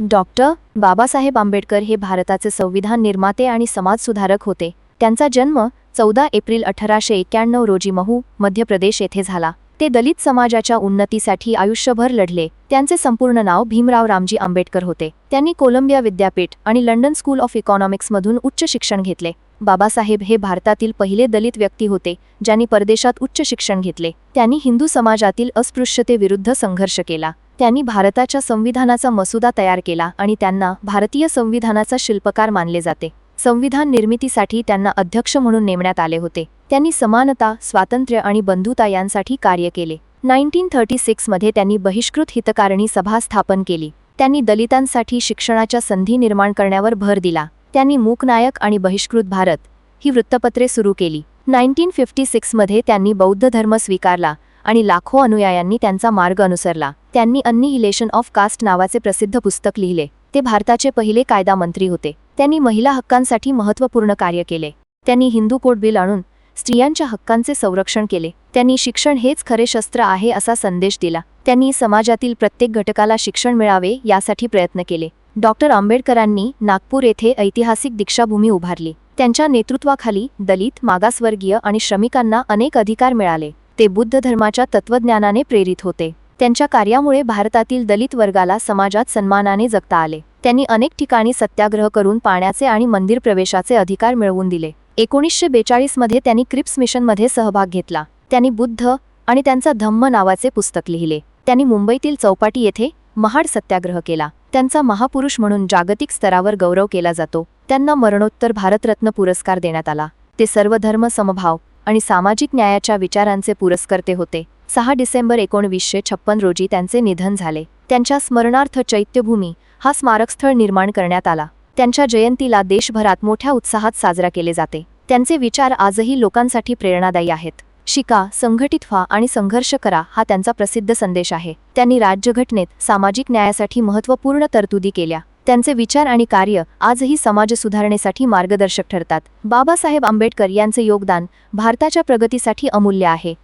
Doctor Babasaheb Ambedkar हे भारताचे संविधान निर्माते आणि समाजसुधारक होते. त्यांचा जन्म चौदा एप्रिल अठराशे एक्क्याण्णव रोजी महू मध्य प्रदेश येथे झाला. ते दलित समाजाच्या उन्नतीसाठी आयुष्यभर लढले. त्यांचे संपूर्ण नाव भीमराव रामजी आंबेडकर होते. त्यांनी कोलंबिया विद्यापीठ आणि लंडन स्कूल ऑफ इकॉनॉमिक्समधून उच्च शिक्षण घेतले. बाबासाहेब हे भारतातील पहिले दलित व्यक्ती होते ज्यांनी परदेशात उच्च शिक्षण घेतले. त्यांनी हिंदू समाजातील अस्पृश्यतेविरुद्ध संघर्ष केला. त्यांनी भारताच्या संविधानाचा मसुदा तयार केला आणि त्यांना भारतीय संविधानाचा शिल्पकार मानले जाते. संविधान निर्मितीसाठी त्यांना अध्यक्ष म्हणून नेमण्यात आले होते. त्यांनी समानता स्वातंत्र्य आणि बंधुता यांसाठी कार्य केले. नाईन्टीन थर्टी सिक्समध्ये त्यांनी बहिष्कृत हितकारणी सभा स्थापन केली. त्यांनी दलितांसाठी शिक्षणाच्या संधी निर्माण करण्यावर भर दिला. त्यांनी मूकनायक आणि बहिष्कृत भारत ही वृत्तपत्रे सुरू केली. नाईन्टीन फिफ्टी सिक्समध्ये त्यांनी बौद्ध धर्म स्वीकारला आणि लाखो अनुयायांनी त्यांचा मार्ग अनुसरला. त्यांनी अन्निहिलेशन ऑफ कास्ट नावाचे प्रसिद्ध पुस्तक लिहिले. ते भारताचे पहिले कायदा मंत्री होते. त्यांनी महिला हक्कांसाठी महत्त्वपूर्ण कार्य केले. त्यांनी हिंदू कोड बिल आणून स्त्रियांच्या हक्कांचे संरक्षण केले. त्यांनी शिक्षण हेच खरे शस्त्र आहे असा संदेश दिला. त्यांनी समाजातील प्रत्येक घटकाला शिक्षण मिळावे यासाठी प्रयत्न केले. डॉक्टर आंबेडकरांनी नागपूर येथे ऐतिहासिक दीक्षाभूमी उभारली. त्यांच्या नेतृत्वाखाली दलित मागासवर्गीय आणि श्रमिकांना अनेक अधिकार मिळाले. ते बुद्ध धर्माच्या तत्त्वज्ञानाने प्रेरित होते. त्यांच्या कार्यामुळे भारतातील दलित वर्गाला समाजात सन्मानाने जगता आले. त्यांनी अनेक ठिकाणी सत्याग्रह करून पाण्याचे आणि मंदिर प्रवेशाचे अधिकार मिळवून दिले. एकोणीसशे बेचाळीसमध्ये त्यांनी क्रिप्स मिशनमध्ये सहभाग घेतला. त्यांनी बुद्ध आणि त्यांचा धम्म नावाचे पुस्तक लिहिले. त्यांनी मुंबईतील चौपाटी येथे महाड सत्याग्रह केला. त्यांचा महापुरुष म्हणून जागतिक स्तरावर गौरव केला जातो. त्यांना मरणोत्तर भारतरत्न पुरस्कार देण्यात आला. ते सर्वधर्म समभाव आणि सामाजिक न्यायाच्या विचारांचे पुरस्कर्ते होते. सहा डिसेंबर एकोणवीसशे छप्पन रोजी त्यांचे निधन झाले. त्यांच्या स्मरणार्थ चैत्यभूमी हा स्मारकस्थळ निर्माण करण्यात आला. त्यांच्या जयंतीला देशभरात मोठ्या उत्साहात साजरा केले जाते. त्यांचे विचार आजही लोकांसाठी प्रेरणादायी आहेत. शिका संघटित व्हा आणि संघर्ष करा हा त्यांचा प्रसिद्ध संदेश आहे. त्यांनी राज्यघटनेत सामाजिक न्यायासाठी महत्त्वपूर्ण तरतुदी केल्या. त्यांचे विचार आणि कार्य आजही समाज सुधारणेसाठी मार्गदर्शक ठरतात. बाबासाहेब आंबेडकर यांचे योगदान भारताच्या प्रगतीसाठी अमूल्य आहे.